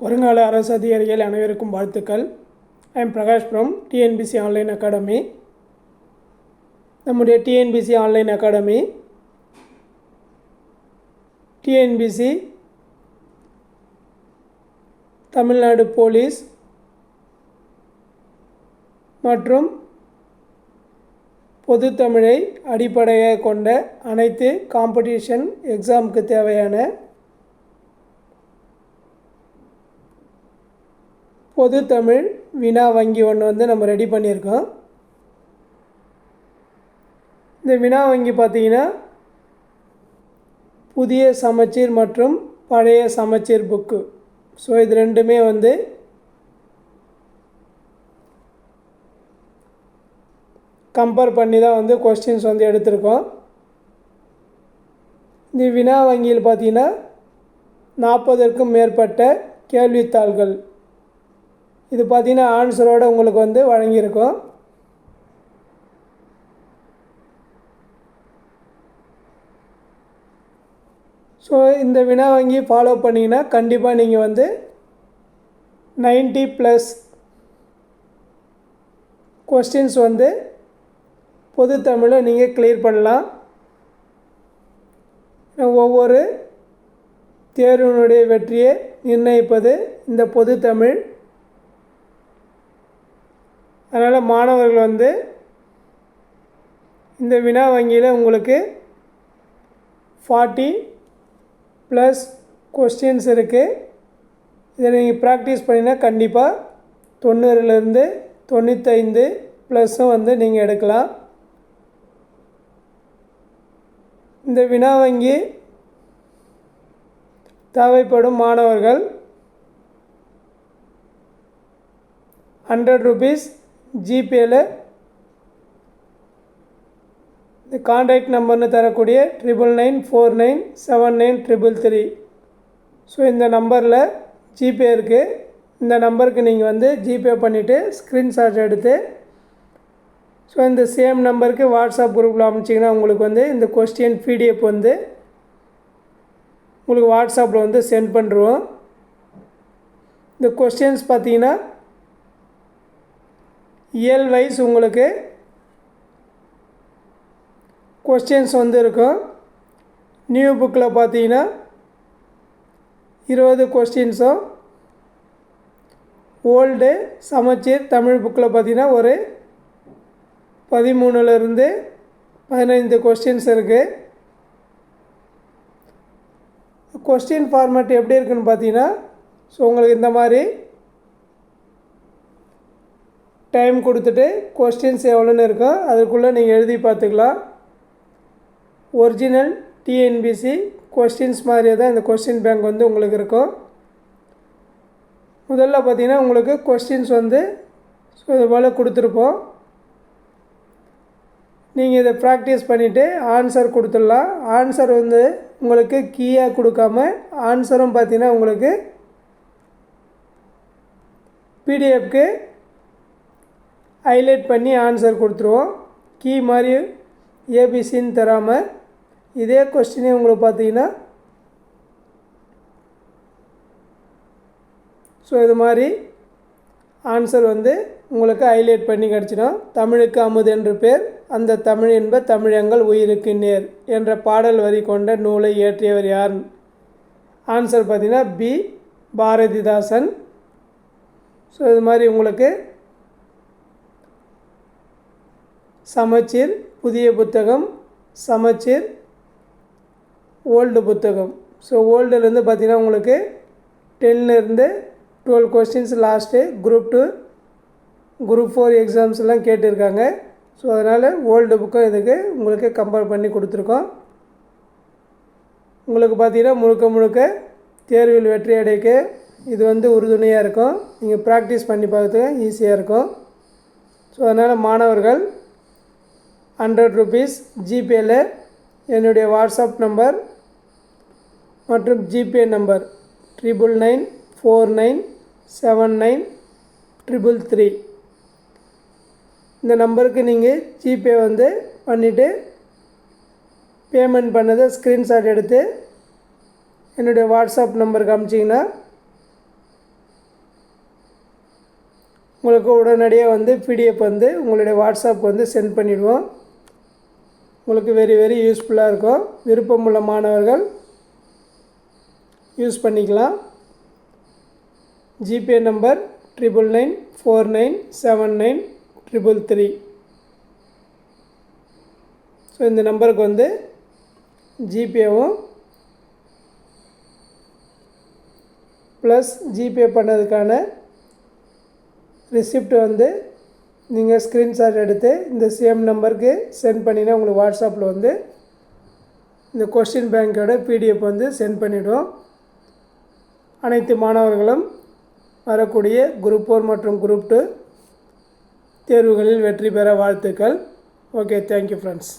வருங்கால அரசு அதிகாரிகள் அனைவருக்கும் வாழ்த்துக்கள். I am Prakash from TNPSC online academy நம்முடைய TNPSC online academy TNPSC Tamil Nadu police மற்றும் பொதுத்தமிழை அடிப்படையாக கொண்ட அனைத்து காம்படிஷன் எக்ஸாமுக்கு தேவையான பொது தமிழ் வினா வங்கி ஒன்று வந்து நம்ம ரெடி பண்ணியிருக்கோம். இந்த வினா வங்கி பார்த்தீங்கன்னா புதிய சமச்சீர் மற்றும் பழைய சமச்சீர் புக்கு ஸோ இது ரெண்டுமே வந்து கம்பேர் பண்ணி தான் வந்து கொஸ்டின்ஸ் வந்து எடுத்திருக்கோம். இந்த வினா வங்கியில் பார்த்தீங்கன்னா நாற்பதற்கும் மேற்பட்ட கேள்வித்தாள்கள் இது பார்த்தீங்கன்னா ஆன்சரோடு உங்களுக்கு வந்து வழங்கியிருக்கோம். ஸோ இந்த வினா வங்கி ஃபாலோ பண்ணிங்கன்னா கண்டிப்பாக நீங்கள் வந்து நைன்ட்டி ப்ளஸ் கொஸ்டின்ஸ் வந்து பொது தமிழை நீங்கள் கிளியர் பண்ணலாம். ஒவ்வொரு தேர்வினுடைய வெற்றியை நிர்ணயிப்பது இந்த பொது தமிழ் அதனால் மாணவர்கள் வந்து இந்த வினா வங்கியில் உங்களுக்கு ஃபார்ட்டி ப்ளஸ் கொஸ்டின்ஸ் இருக்குது இதை நீங்கள் ப்ராக்டிஸ் பண்ணினா கண்டிப்பாக தொண்ணூறுலேருந்து தொண்ணூத்தைந்து ப்ளஸ்ஸும் வந்து நீங்கள் எடுக்கலாம். இந்த வினா வங்கி தேவைப்படும் மாணவர்கள் ஹண்ட்ரட் ருபீஸ் ஜிபேயில் இந்த காண்டாக்ட் நம்பர்னு தரக்கூடிய triple nine four nine seven nine triple three so இந்த நம்பரில் ஜிபே இருக்குது இந்த நம்பருக்கு நீங்கள் வந்து ஜிபே பண்ணிவிட்டு ஸ்க்ரீன்ஷாட் எடுத்து ஸோ இந்த சேம் நம்பருக்கு வாட்ஸ்அப் குரூப்பில் அனுப்பிச்சிங்கன்னா உங்களுக்கு வந்து இந்த கொஸ்டின் பிடிஎஃப் வந்து உங்களுக்கு வாட்ஸ்அப்பில் வந்து சென்ட் பண்ணுறோம் இந்த கொஸ்டின்ஸ் பார்த்தீங்கன்னா இயல் வைஸ் உங்களுக்கு கொஸ்டின்ஸ் வந்து இருக்கும் நியூ புக்கில் பார்த்தீங்கன்னா இருபது கொஸ்டின்ஸும் ஓல்டு சமச்சீர் தமிழ் புக்கில் பார்த்தீங்கன்னா ஒரு பதிமூணுலேருந்து பதினைந்து கொஸ்டின்ஸ் இருக்குது கொஸ்டின் ஃபார்மேட் எப்படி இருக்குன்னு பார்த்தீங்கன்னா ஸோ உங்களுக்கு இந்த மாதிரி டைம் கொடுத்துட்டு கொஸ்டின்ஸ் எவ்வளோன்னு இருக்கோ அதுக்குள்ளே நீங்கள் எழுதி பார்த்துக்கலாம். ஒரிஜினல் டிஎன்பிசி கொஸ்டின்ஸ் மாதிரியே தான் இந்த கொஸ்டின் பேங்க் வந்து உங்களுக்கு இருக்கும். முதல்ல பார்த்தீங்கன்னா உங்களுக்கு கொஸ்டின்ஸ் வந்து ஸோ இது போல் கொடுத்துருப்போம். நீங்கள் இதை ப்ராக்டிஸ் பண்ணிவிட்டு ஆன்சர் கொடுத்துடலாம். ஆன்சர் வந்து உங்களுக்கு கீயாக கொடுக்காம ஆன்சரும் பார்த்தீங்கன்னா உங்களுக்கு பிடிஎஃப்க்கு ஹைலைட் பண்ணி ஆன்சர் கொடுத்துருவோம். கீ மாதிரி ஏபிசின்னு தராமல் இதே கொஸ்டினே உங்களுக்கு பார்த்தீங்கன்னா ஸோ இது மாதிரி ஆன்சர் வந்து உங்களுக்கு ஹைலைட் பண்ணி கிடச்சிடும். தமிழுக்கு அமுது என்று பேர் அந்த தமிழ் என்ப தமிழங்கள் உயிருக்கு நேர் என்ற பாடல் வரி கொண்ட நூலை இயற்றியவர் யார்? ஆன்சர் பார்த்திங்கன்னா பி பாரதிதாசன். ஸோ இது மாதிரி உங்களுக்கு சமச்சீர் புதிய புத்தகம் சமச்சீர் ஓல்டு புத்தகம். ஸோ ஓல்டுலேருந்து பார்த்திங்கன்னா உங்களுக்கு டென்லேருந்து twelve questions last group two group four எக்ஸாம்ஸ்லாம் கேட்டிருக்காங்க. ஸோ அதனால் ஓல்டு புக்கும் இதுக்கு உங்களுக்கு கம்பேர் பண்ணி கொடுத்துருக்கோம். உங்களுக்கு பார்த்தீங்கன்னா முழுக்க முழுக்க தேர்வில் வெற்றி அடைக்க இது வந்து உறுதுணையாக இருக்கும். நீங்கள் ப்ராக்டிஸ் பண்ணி பார்க்குறதுக்கு ஈஸியாக இருக்கும். ஸோ அதனால் மாணவர்கள் ஹண்ட்ரட் ருபீஸ் ஜிபேயில் என்னுடைய வாட்ஸ்அப் நம்பர் மற்றும் GPay number triple nine four nine seven nine triple three. இந்த நம்பருக்கு நீங்கள் ஜிபே வந்து பண்ணிவிட்டு பேமெண்ட் பண்ணதை ஸ்க்ரீன்ஷாட் எடுத்து என்னுடைய வாட்ஸ்அப் நம்பருக்கு அனுப்பிச்சிங்கன்னா உங்களுக்கு உடனடியாக வந்து பிடிஎஃப் வந்து உங்களுடைய வாட்ஸ்அப் வந்து சென்ட் பண்ணிவிடுவோம் உங்களுக்கு வெரி வெரி யூஸ்ஃபுல்லாக இருக்கும். விருப்பமுள்ள மாணவர்கள் யூஸ் பண்ணிக்கலாம். GPay number triple nine four nine seven nine triple three so இந்த நம்பருக்கு வந்து ஜிபேவும் ப்ளஸ் ஜிபே பண்ணதுக்கான ரிசிப்ட் வந்து நீங்கள் ஸ்க்ரீன்ஷாட் எடுத்து இந்த சேம் நம்பருக்கு சென்ட் பண்ணினா உங்களுக்கு வாட்ஸ்அப்பில் வந்து இந்த கொஸ்டின் பேங்க்கோட பிடிஎஃப் வந்து சென்ட் பண்ணிவிடுவோம் அனைத்து மாணவர்களும் வரக்கூடிய குரூப் ஃபோர் மற்றும் குரூப் டூ தேர்வுகளில் வெற்றி பெற வாழ்த்துக்கள். Okay thank you friends